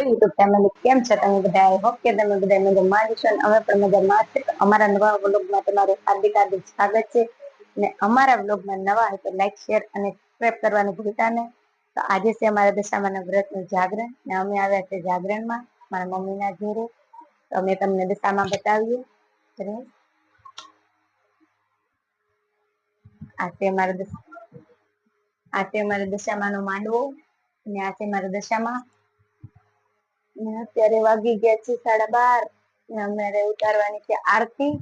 YouTube family કેમ છે તમે બધા? આઈ હોપ કે તમે બધા મજામાં છો અમે પણ મજામાં છે અમારા નવા વ્લોગમાં તમારું હાર્દિક હાર્દિક સ્વાગત છે. અને અમારા વ્લોગમાં નવા હોય તો લાઈક શેર અને સબસ્ક્રાઇબ કરવાનું ભૂલતા નહીં. તો આજે છે અમારા દશામાના વ્રતનું જાગરણ. ને અમે આવ્યા છે જાગરણમાં. મારા મમ્મીના ઘેરે. તો અમે તમને દશામાં બતાવીએ. આ છે દશા આ છે અમારા દશામાનો માંડવો. અને આ છે મારા દશામાં. ને અત્યારે વાગી ગયા છે સાડા બાર ને અમારે ઉતારવાની છે આરતી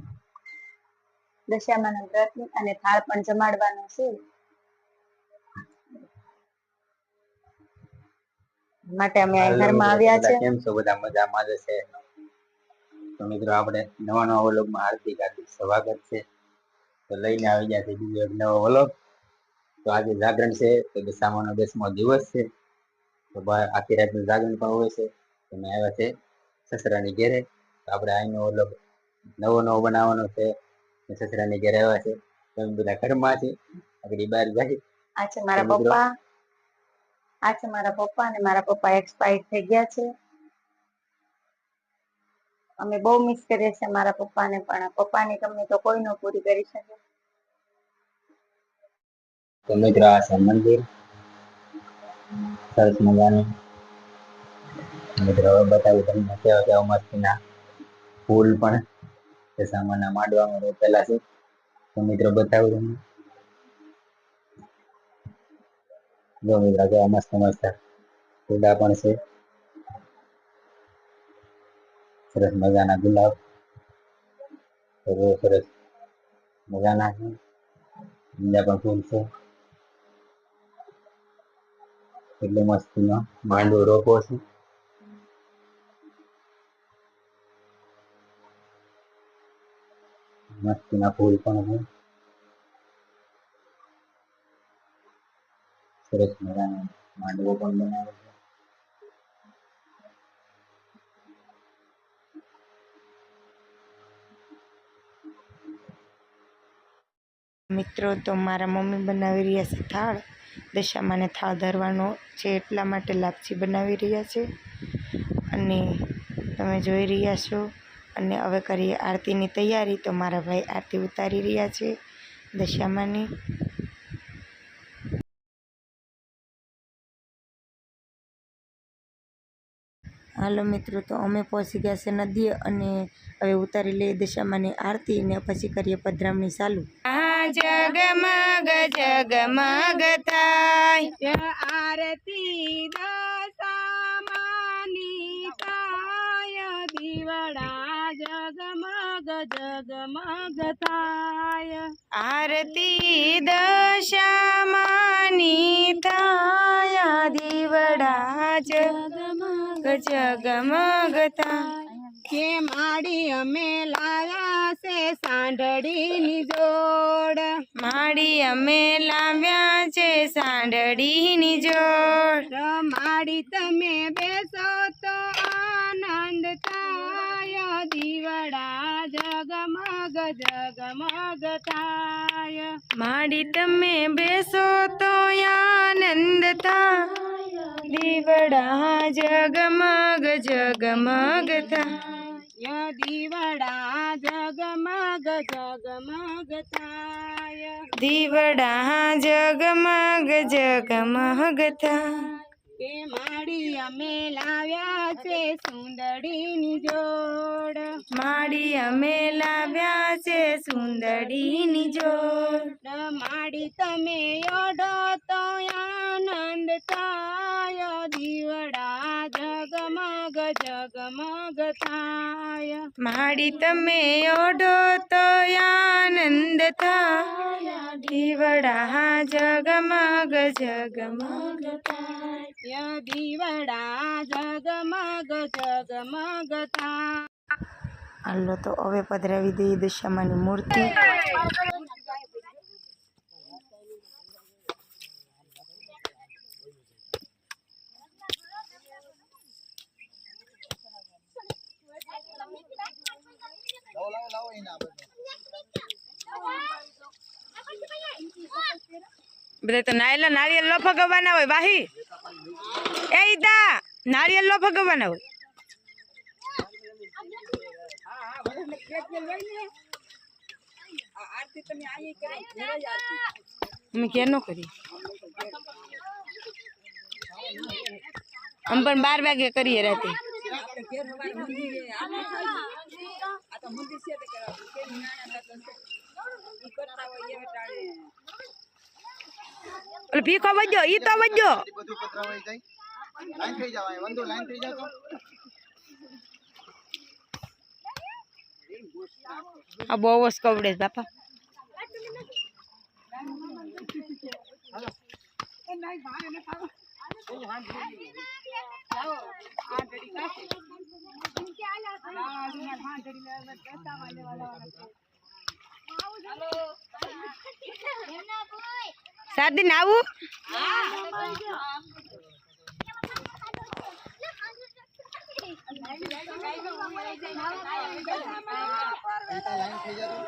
દશામાના વ્રતની અને થાળ પણ જમાડવાનો છે. માટે અમે ઘરમાં આવ્યા છે. કેમ છો? બધા મજામાં જ છે? તો મિત્રો આપણે નવા નવા વલોગમાં આરતી હાર્દિક સ્વાગત છે. તો લઈને આવી ગયા છે બીજો એક નવો વલોગ. તો આજે જાગરણ છે તો દશામાનો દસમો દિવસ છે. તો આખી રાતનું જાગરણ પણ હોય છે. તો આવ્યા છે સસરાની ઘેરે. તો આપણે આઈનો ઓલો નવો નવો બનાવવાનો છે. સસરાની ઘેરે આવ્યા છે. તમે અમે બધા ઘરમાં છે આગળ બહાર જાય. આ છે મારા પપ્પા. આ છે મારા પપ્પા અને મારા પપ્પા એક્સપાયર થઈ ગયા છે. અમે બહુ મિસ કરીએ છીએ મારા પપ્પાને પણ પપ્પાની કમી તો કોઈ ન પૂરી કરી શકે. તો મિત્રો આ છે મંદિર. સરસ મજાનું. મિત્રો, હવે તમને કેવા કેવા મસ્તીના ફૂલ પણ તે સામાના માંડવામાં રોપેલા છે. તો મિત્રો, બતાવું તમને. જો મિત્રો કેવા મસ્ત મસ્ત ફૂલા પણ છે. સરસ મજાના ગુલાબ. બહુ સરસ મજાના છે. બીજા પણ ફૂલ છે. એટલે મસ્તીનો માંડવો રોપો છે. મસ્તીના ફૂલ પણ છે સરસ મજાનો માંડવો મિત્રો, તો મારા મમ્મી બનાવી રહ્યા છે થાળ. દશામાને થાળ ધરવાનો છે એટલા માટે લાપસી બનાવી રહ્યા છે. અને તમે જોઈ રહ્યા છો અને હવે કરીએ આરતીની તૈયારી. તો મારા ભાઈ આરતી ઉતારી રહ્યા છે દશામાની. હાલો મિત્રો તો અમે પહોંચી ગયા છે નદીએ અને હવે ઉતારી લઈએ દશામાની આરતી ને પછી કરીએ પધરામણી ચાલુ. આ જગમગ જગમગ થાય. આરતી જગમગ જગમગ થાય આરતી દશામાની થાય દીવડા જગમગ જગમગ થાય કે માડી અમે લાવ્યા છે સાંઢળીની જોડ માડી અમે લાવ્યા છે સાંડડીની જોડ માડી તમે બેસો જગમગ જગમગ થાય માડી તમે બેસો તો આનંદ થાય દીવડા જગમગ જગમગ ય દીવડા જગમગ જગમગ થાય દીવડા જગમગ જગમગ કે માડી અમે લાવ્યા છે સુંદરીની જોડ માડી અમે લાવ્યા છે સુંદરીની જોડ. માડી તમે ઓઢો તો આનંદ થાય દીવડા જગમગ જગમગ થાય. માડી તમે ઓઢો તો આનંદ થાય દીવડા જગમગ જગમગ થાય. દીવડા જગમગ જગમગ થાય હાલો તો હવે પધરાવી દઈએ દશામાની મૂર્તિ. બધા તો નાયલા નારિયેલ લો ફગવાના હોય વાહી એ ઈદા, નારિયેલ લો ભગવાન હોય. હા હા બધાને ખેત ને લઈને આ આરતી તમે અહીં કરી ઘરે જ આરતી અમે ક્યાં નો કરી અમે પણ બાર વાગે કરીએ રાતે આપણે ઘેર હવારે મંદિરે આરતી થાય છે. આ તો મંદિર છે તે કરાવવું. કેરી નાના થતો છે. ઈ કરતા હોય એ ટાણે એટલે ભીખો વજો ઈ તો વજો બધું પતરાવાઈ જાય લાઈન થઈ જાવ અહીં વંદો લાઈન થઈ જાવ તો આ બહુ જ કવડે છે બાપા. સાદી ને આવું? લાઈન થઈ જાય